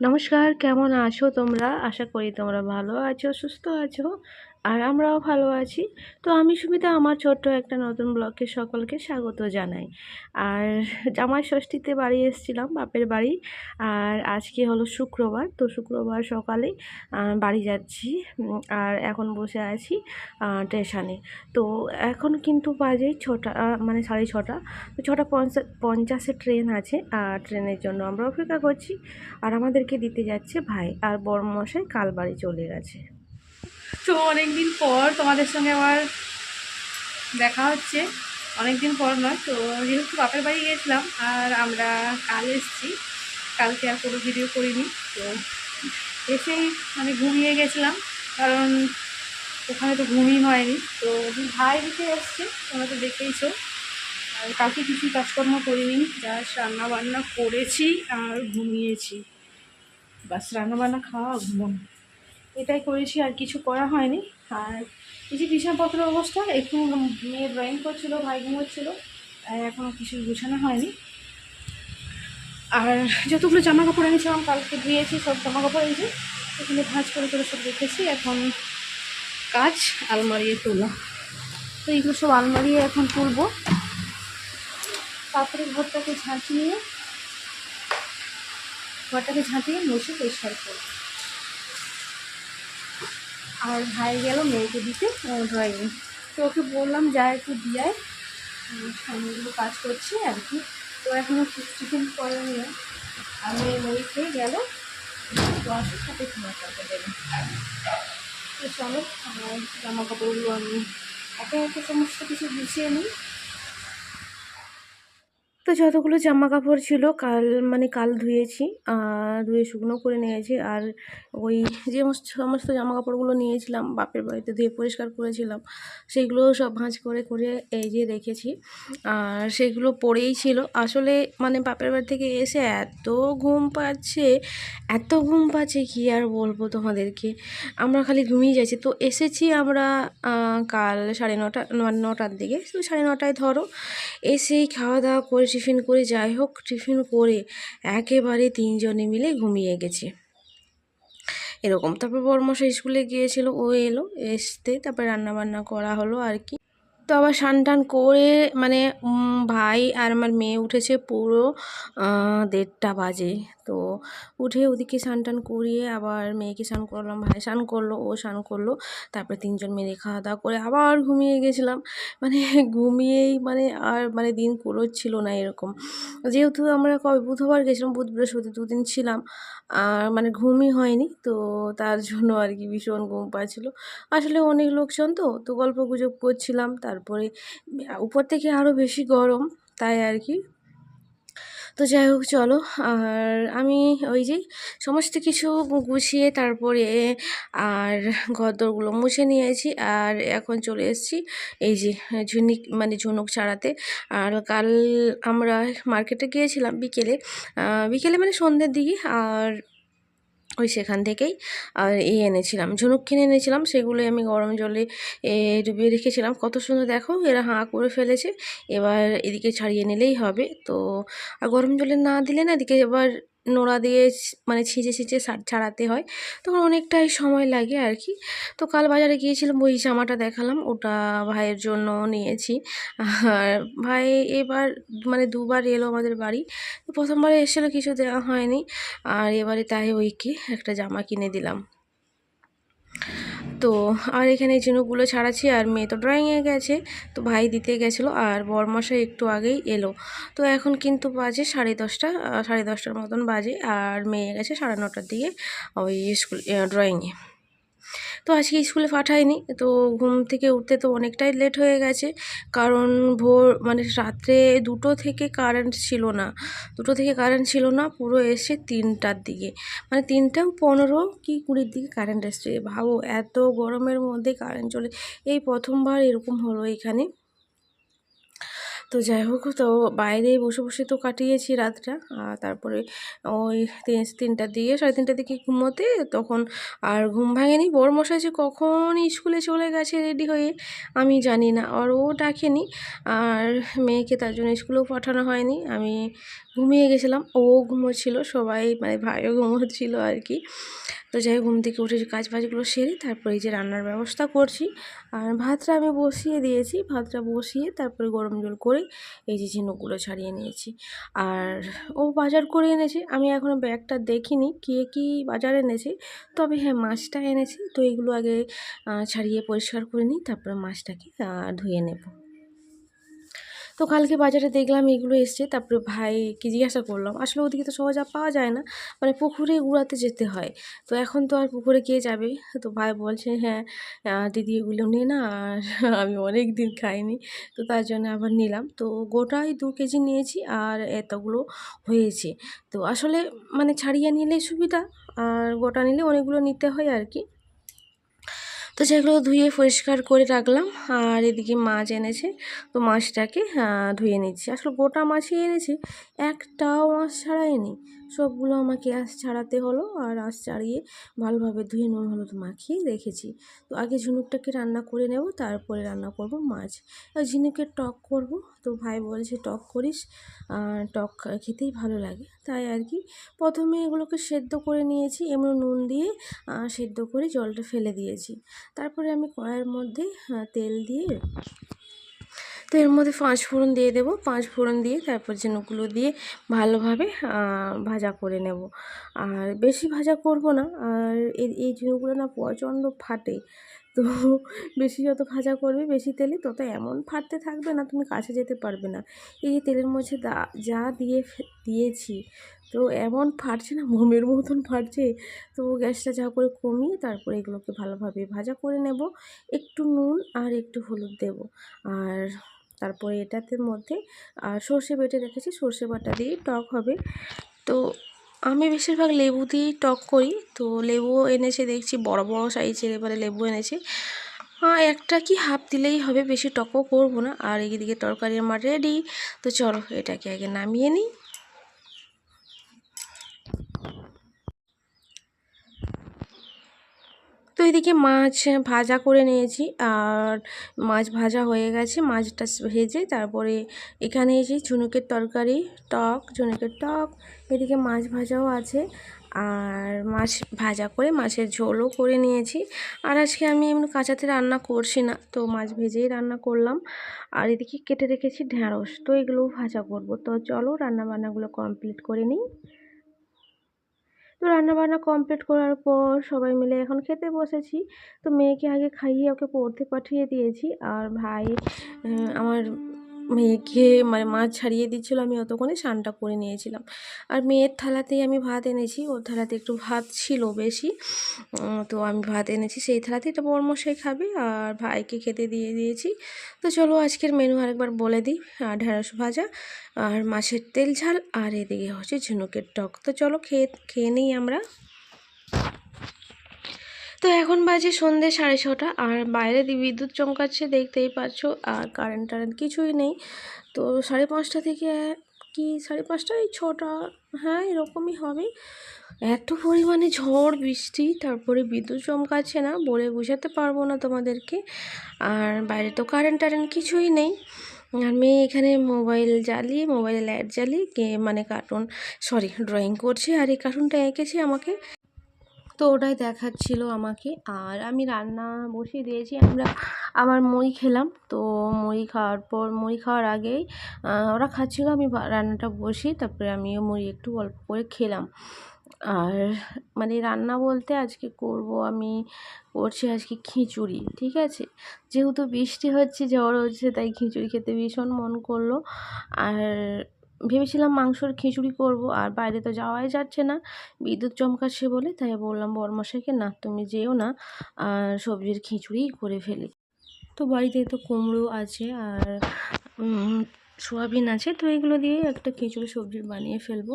নমস্কার কেমন আছো তোমরা? আশা করি তোমরা ভালো আছো সুস্থ আছো। আর আমরাও ভালো আছি। তো আমি সুবিধা আমার ছোট্ট একটা নতুন ব্লগে সকলকে স্বাগত জানাই। আর জামাই ষষ্ঠীতে বাড়ি এসেছিলাম, বাপের বাড়ি। আর আজকে হলো শুক্রবার, তো শুক্রবার সকালে বাড়ি যাচ্ছি। আর এখন বসে আছি স্টেশনে তো এখন কিন্তু বাজে ছটা মানে সাড়ে ছটা। তো ছটা পঞ্চাশ পঞ্চাশে ট্রেন আছে, আর ট্রেনের জন্য আমরা অপেক্ষা করছি। আর আমাদেরকে দিতে যাচ্ছে ভাই, আর বড়মশাই কাল বাড়ি চলে গেছে। তো অনেকদিন পর তোমাদের সঙ্গে আবার দেখা হচ্ছে। অনেকদিন পর নয়, তো যেহেতু বাপের বাড়ি গিয়েছিলাম আর আমরা কাল এসেছি, কালকে আর কোনো ভিডিও করিনি, তো এসেই মানে ঘুমিয়ে গেছিলাম, কারণ ওখানে তো ঘুমই হয়নি। তো ভাই দিতে এসছে, তোমরা তো দেখেইছো। আর কালকে কিছু কাজকর্ম করিনি, জাস্ট রান্না বান্না করেছি আর ঘুমিয়েছি। বাস রান্নাবান্না খাওয়া, ঘুমন। এটাই করেছি আর কিছু করা হয়নি। আর এই যে বিছানাপত্র অবস্থা, একটু মেয়ে ড্রয়িং করছিল, ভাই ঘুমোচ্ছিল এখনও কিছু গুছানো হয়নি। আর যতগুলো জামা কাপড় এনেছিলাম, কালকে ধুয়েছি, সব জামা কাপড় যে এখানে ভাঁজ করে করে সব রেখেছি। এখন কাজ আলমারিয়ে তোলা। তো এইগুলো সব আলমারিয়ে এখন তুলবো। তারপরে ঘরটাকে ঝাঁটিয়ে ঘরটাকে ঝাঁটিয়ে মুছে পরিষ্কার করব। আর ভাই গেল মেয়েকে দিতে ড্রয়িং। তো ওকে বললাম, যা একটু দিয়ায় সামনেগুলো কাজ করছে আর কি। তো এখনও টিফিন করে নিয়ে আর মেয়ে খেয়ে গেল। তো আসার সাথে খাবার টাকা দেবে। তো চলো, আমার জামা কাপড়গুলো আমি একে একে সমস্ত কিছু গুছিয়ে নিই। তো যতগুলো জামা কাপড় ছিল, কাল মানে কাল ধুয়েছি ধুয়ে শুকনো করে নিয়েছি, আর ওই যে সমস্ত জামা কাপড়গুলো নিয়েছিলাম, বাপের বাড়িতে ধুয়ে পরিষ্কার করেছিলাম সেইগুলো সব ভাঁজ করে করে এই যে রেখেছি, আর সেগুলো পড়েই ছিল। আসলে মানে বাপের বাড়ি থেকে এসে এত ঘুম পাচ্ছে, এত ঘুম পাচ্ছে, কি আর বলব তোমাদেরকে? আমরা খালি ঘুমিয়ে যাচ্ছি। তো এসেছি আমরা কাল সাড়ে নটা নটার দিকে, তো সাড়ে নটায় ধরো, এসেই খাওয়া দাওয়া করে টিফিন করে, যাই হোক, টিফিন করে একেবারে তিনজনে মিলে ঘুমিয়ে গেছে। এরকম, তারপর বর্মশা স্কুলে গিয়েছিল, ও এলো, এসতে তারপর রান্না বান্না করা হলো আর কি। তো আবার স্নান টান করে মানে ভাই আর আমার মেয়ে উঠেছে পুরো দেড়টা বাজে। তো উঠে ওদিকে স্নান টান করিয়ে আবার মেয়েকে স্নান করলাম, ভাই স্নান করল, ও স্নান করল, তারপরে তিনজন মিলে খাওয়া দাওয়া করে আবার ঘুমিয়ে গেছিলাম। মানে ঘুমিয়েই মানে আর মানে দিন ছিল না এরকম। যেহেতু আমরা কবে বুধবার গেছিলাম, বুধ বৃহস্পতি দুদিন ছিলাম, আর মানে ঘুমই হয়নি, তো তার জন্য আর কি ভীষণ ঘুম পাচ্ছিল। আসলে অনেক লোকজন তো তো গল্প গুজব করছিলাম তারপরে উপর থেকে আরও বেশি গরম, তাই আর কি। তো যাই হোক, চলো, আর আমি ওই যে সমস্ত কিছু গুছিয়ে তারপরে আর ঘরদোরগুলো মুছে নিয়েছি, আর এখন চলে এসেছি এই যে ঝুনিক মানে ঝুনুক ছাড়াতে। আর কাল আমরা মার্কেটে গিয়েছিলাম বিকেলে বিকেলে মানে সন্ধ্যের দিকে, আর ওই সেখান থেকেই, আর এই এনেছিলাম। ঝুনুক কিনে এনেছিলাম, সেগুলোই আমি গরম জলে ডুবিয়ে রেখেছিলাম। কত সুন্দর দেখো, এরা হাঁ করে ফেলেছে। এবার এদিকে ছাড়িয়ে নিলেই হবে। তো, আর গরম জলে না দিলে না, এদিকে এবার নোড়া দিয়ে মানে ছিঁচে ছিঁচে ছাড়াতে হয়। তখন অনেকটাই সময় লাগে আর কি। তো কাল বাজারে গিয়েছিলাম, ওই জামাটা দেখালাম, ওটা ভাইয়ের জন্য নিয়েছি। আর ভাই এবার মানে দুবার এলো আমাদের বাড়ি। তো প্রথমবারে এসেছিল, কিছু দেওয়া হয়নি। আর এবারে তাই ওইকে একটা জামা কিনে দিলাম। তো আর এখানে ঝিনুকগুলো ছাড়াচ্ছি আর মেয়ে তো ড্রয়িংয়ে গেছে। তো ভাই দিতে গেছিল আর বরমশাই একটু আগেই এলো। তো এখন কিন্তু বাজে সাড়ে দশটা সাড়ে দশটার মতন বাজে আর মেয়ে গেছে সাড়ে নটার দিকে ওই স্কুল ড্রয়িংয়ে তো আজকে স্কুলে পাঠায়নি। তো ঘুম থেকে উঠতে তো অনেকটাই লেট হয়ে গেছে। কারণ ভোর মানে রাত্রে দুটো থেকে কারেন্ট ছিল না। দুটো থেকে কারেন্ট ছিল না, পুরো এসে তিনটার দিকে। মানে তিনটা পনেরো কি কুড়ির দিকে কারেন্ট এসছে। ভাবো, এত গরমের মধ্যে কারেন্ট চলে। এই প্রথমবার এরকম হলো এখানে। তো যাই হোক, তো বাইরে বসে বসে তো কাটিয়েছি রাতটা। তারপরে ওই তিন তিনটার দিকে সাড়ে তিনটার দিকে ঘুমোতে তখন আর ঘুম ভাঙেনি। বড় মশাই যে কখন স্কুলে চলে গেছে রেডি হয়ে, আমি জানি না। আর ও ডাকেনি। আর মেয়েকে তার জন্য স্কুলেও পাঠানো হয়নি। আমি ঘুমিয়ে গেছিলাম। ও ঘুমোচ্ছিল, সবাই মানে ভাইও ঘুমোচ্ছিল আর কি। তো যাই ঘুম থেকে উঠে কাজ বাজগুলো সেরে তারপরে এই যে রান্নার ব্যবস্থা করছি। আর ভাতটা আমি বসিয়ে দিয়েছি। ভাতটা বসিয়ে তারপরে গরম জল করে এই যে ঝিনুকগুলো ছাড়িয়ে নিয়েছি। আর ও বাজার করে এনেছে। আমি এখনও ব্যাগটা দেখিনি কে কী বাজার এনেছে। তবে হ্যাঁ মাছটা এনেছে। তো এগুলো আগে ছাড়িয়ে পরিষ্কার করে নিই, তারপরে মাছটাকে ধুয়ে নেব। তো কালকে বাজারে দেখলাম এগুলো এসছে, তারপরে ভাইকে জিজ্ঞাসা করলাম, আসলে ওদিকে তো সহজ আর পাওয়া যায় না মানে পুকুরে উড়াতে যেতে হয়। তো এখন তো আর পুকুরে কে যাবে? তো ভাই বলছে হ্যাঁ দিদি এগুলো নে না, আর আমি অনেক দিন খাইনি। তো তার জন্য আবার নিলাম। তো গোটাই দু কেজি নিয়েছি, আর এতগুলো হয়েছে। তো আসলে মানে ছাড়িয়ে নিলেই সুবিধা, আর গোটা নিলে অনেকগুলো নিতে হয় আর কি। তো সেগুলো ধুয়ে পরিষ্কার করে রাখলাম। আর এদিকে মাছ এনেছে, তো মাছটাকে ধুয়ে নিচ্ছি। আসলে গোটা মাছই এনেছি, একটাও মাছ ছাড়ায়নি সবগুলো আমাকে আঁশ ছাড়াতে হলো আর আঁশ ছাড়িয়ে ভালোভাবে ধুয়ে নুন, হলুদ মাখিয়ে রেখেছি। তো আগে ঝিনুকটাকে রান্না করে নেব, তারপরে রান্না করব মাছ। আর ঝিনুকের টক করব, তো ভাই বলছে টক করিস টক খেতেই ভালো লাগে। তাই আর কি, প্রথমে এগুলোকে সেদ্ধ করে নিয়েছি, এমন নুন দিয়ে সেদ্ধ করে জলটা ফেলে দিয়েছি। তারপরে আমি কড়াইয়ের মধ্যে তেল দিয়ে তো এর মধ্যে পাঁচ ফোড়ন দিয়ে দেবো। পাঁচ ফোড়ন দিয়ে তারপর যে ঝিনুকগুলো দিয়ে ভালোভাবে ভাজা করে নেব। আর বেশি ভাজা করব না। আর এই ঝিনুকগুলো না প্রচণ্ড ফাটে। তো বেশি যত ভাজা করবে, বেশি তেলে তত এমন ফাটতে থাকবে না, তুমি কাছে যেতে পারবে না। এই যে তেলের মধ্যে যা দিয়ে দিয়েছি, তো এমন ফাটছে না, মোমের মতন ফাটছে। তো গ্যাসটা যা করে কমিয়ে তারপরে এগুলোকে ভালোভাবে ভাজা করে নেব। একটু নুন আর একটু হলুদ দেব। আর তারপরে এটাতে মধ্যে সর্ষে বেটে রেখেছি, সর্ষে বাটা দিয়ে টক হবে। তো আমি বেশিরভাগ লেবু দিয়েই টক করি। তো লেবুও এনেছে দেখছি, বড় বড় সাইজের এবারে লেবু এনেছে। একটা কি হাফ দিলেই হবে, বেশি টকও করব না। আর এদিকে তরকারি আমার রেডি তো চলো, এটাকে আগে নামিয়ে নিই। তো এদিকে মাছ ভাজা করে নিয়েছি আর মাছ ভাজা হয়ে গেছে। মাছটা ভেজে তারপরে এখানে যে ঝুনুকের তরকারি, টক, ঝুনুকের টক, এদিকে মাছ ভাজাও আছে। আর মাছ ভাজা করে মাছের ঝোলও করে নিয়েছি। আর আজকে আমি এমনি কাঁচাতে রান্না করছি না, তো মাছ ভেজেই রান্না করলাম। আর এদিকে কেটে রেখেছি ঢ্যাঁড়স তো এগুলোও ভাজা করব। তো চলো রান্না বান্নাগুলো কমপ্লিট করে নিই। তো রান্নাবান্না কমপ্লিট করার পর সবাই মিলে এখন খেতে বসেছি। তো মেয়েকে আগে খাইয়ে ওকে পড়তে পাঠিয়ে দিয়েছি। আর ভাই আমার মেয়েকে মানে মাছ ছাড়িয়ে দিচ্ছিল, আমি অতক্ষণে স্নানটা করে নিয়েছিলাম। আর মেয়ের থালাতেই আমি ভাত এনেছি, ওর থালাতে একটু ভাত ছিল বেশি। তো আমি ভাত এনেছি, সেই থালাতে এটা বড়মশাই খাবে আর ভাইকে খেতে দিয়ে দিয়েছি। তো চলো আজকের মেনু আরেকবার বলে দিই আর ঢেঁড়স ভাজা আর মাছের তেল ঝাল আর এদিকে হচ্ছে ঝিনুকের টক। তো চলো খেয়ে খেয়ে নিই আমরা। তো এখন বাজে সন্ধে সাড়ে ছটা আর বাইরে বিদ্যুৎ চমকাচ্ছে, দেখতেই পাচ্ছ, আর কারেন্ট টারেন্ট কিছুই নেই। তো সাড়ে পাঁচটা থেকে কি সাড়ে পাঁচটা এই ছটা? হ্যাঁ এরকমই হবে। এত পরিমাণে ঝড়, বৃষ্টি, তারপরে বিদ্যুৎ চমকাচ্ছে না, বলে বোঝাতে পারব না তোমাদেরকে। আর বাইরে তো কারেন্ট টারেন্ট কিছুই নেই। আর মেয়ে এখানে মোবাইল জ্বালিয়ে, মোবাইলে লাইট জ্বালিয়ে গে মানে কার্টুন সরি ড্রয়িং করছে, আর এই কার্টুনটা এঁকেছে আমাকে। তো ওটাই দেখাচ্ছিল আমাকে। আর আমি রান্না বসিয়ে দিয়েছি, আমরা আবার মুড়ি খেলাম। তো মই খাওয়ার পর, মই খাওয়ার আগেই ওরা খাচ্ছিল, আমি রান্নাটা বসিয়ে তারপরে আমিও মুড়ি একটু অল্প করে খেলাম। আর মানে রান্না বলতে আজকে করব আমি, করছি আজকে খিচুড়ি, ঠিক আছে? যেহেতু বৃষ্টি হচ্ছে, ঝড় হচ্ছে, তাই খিচুড়ি খেতে ভীষণ মন করল। আর ভেবেছিলাম মাংসর খিচুড়ি করব, আর বাইরে তো যাওয়াই যাচ্ছে না। বিদ্যুৎ চমকাচ্ছে বলে, তাই বললাম, বরমশাইকে না, তুমি যেও না, আর সবজির খিচুড়িই করে ফেলি। তো বাড়িতে তো কুমড়ো আছে, আর সোয়াবিন আছে, তো এগুলো দিয়ে একটা খিচুড়ি সবজি বানিয়ে ফেলব।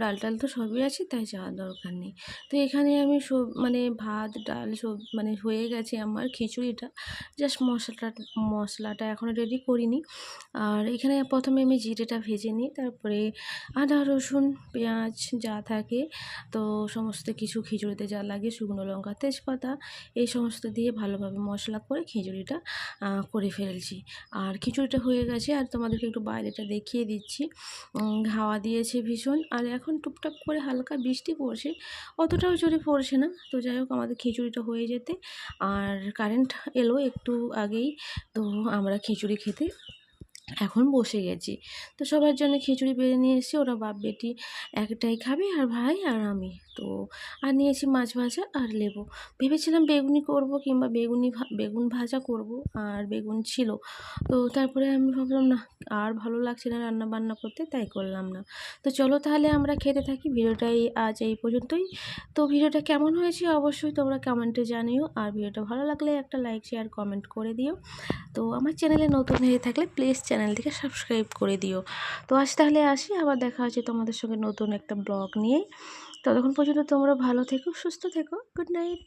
ডাল টাল তো সবই আছে, তাই যাওয়ার দরকার নেই। তো এখানে আমি সব মানে ভাত, ডাল সব মানে হয়ে গেছে আমার খিচুড়িটা। জাস্ট মশলাটা মশলাটা এখনও রেডি করিনি। আর এখানে প্রথমে আমি জিরেটা ভেজে নিই, তারপরে আদা, রসুন, পেঁয়াজ যা থাকে, তো সমস্ত কিছু খিচুড়িতে যা লাগে, শুকনো লঙ্কা, তেজপাতা, এই সমস্ত দিয়ে ভালোভাবে মশলা করে খিচুড়িটা করে ফেলছি। আর খিচুড়িটা হয়ে গেছে, আর তোমাদেরকে একটু বাইরেটা দেখিয়ে দিচ্ছি। হাওয়া দিয়েছে ভীষণ। আর এখন টুকটাক করে হালকা বৃষ্টি পড়ছে। অতটাও জোরে পড়ছে না। তো যাই হোক, আমাদের খিচুড়িটা হয়ে যেতে। আর কারেন্ট এলো একটু আগেই। তো আমরা খিচুড়ি খেতে এখন বসে গেছি। তো সবার জন্য খিচুড়ি বেড়ে নিয়ে এসেছি, ওরা বাপ বেটি একটাই খাবে আর ভাই আর আমি। তো আর নিয়েছি মাছ ভাজা আর লেবু। ভেবেছিলাম বেগুনি করব কিংবা বেগুনি বেগুন ভাজা করব আর বেগুন ছিল। তো তারপরে আমি ভাবলাম, না, আর ভালো লাগছে না রান্না বান্না করতে, তাই করলাম না। তো চলো তাহলে আমরা খেতে থাকি। ভিডিওটাই আজ এই পর্যন্তই। তো ভিডিওটা কেমন হয়েছে অবশ্যই তোমরা কমেন্টে জানিও। আর ভিডিওটা ভালো লাগলে একটা লাইক, শেয়ার, কমেন্ট করে দিও। তো আমার চ্যানেলে নতুন হয়ে থাকলে প্লিজ চ্যানেলটিকে সাবস্ক্রাইব করে দিও। তো আজ তাহলে আসি, আবার দেখা হচ্ছে তোমাদের সঙ্গে নতুন একটা ব্লগ নিয়ে। ততক্ষণ পর্যন্ত তোমরা ভালো থেকো, সুস্থ থেকো, গুড নাইট।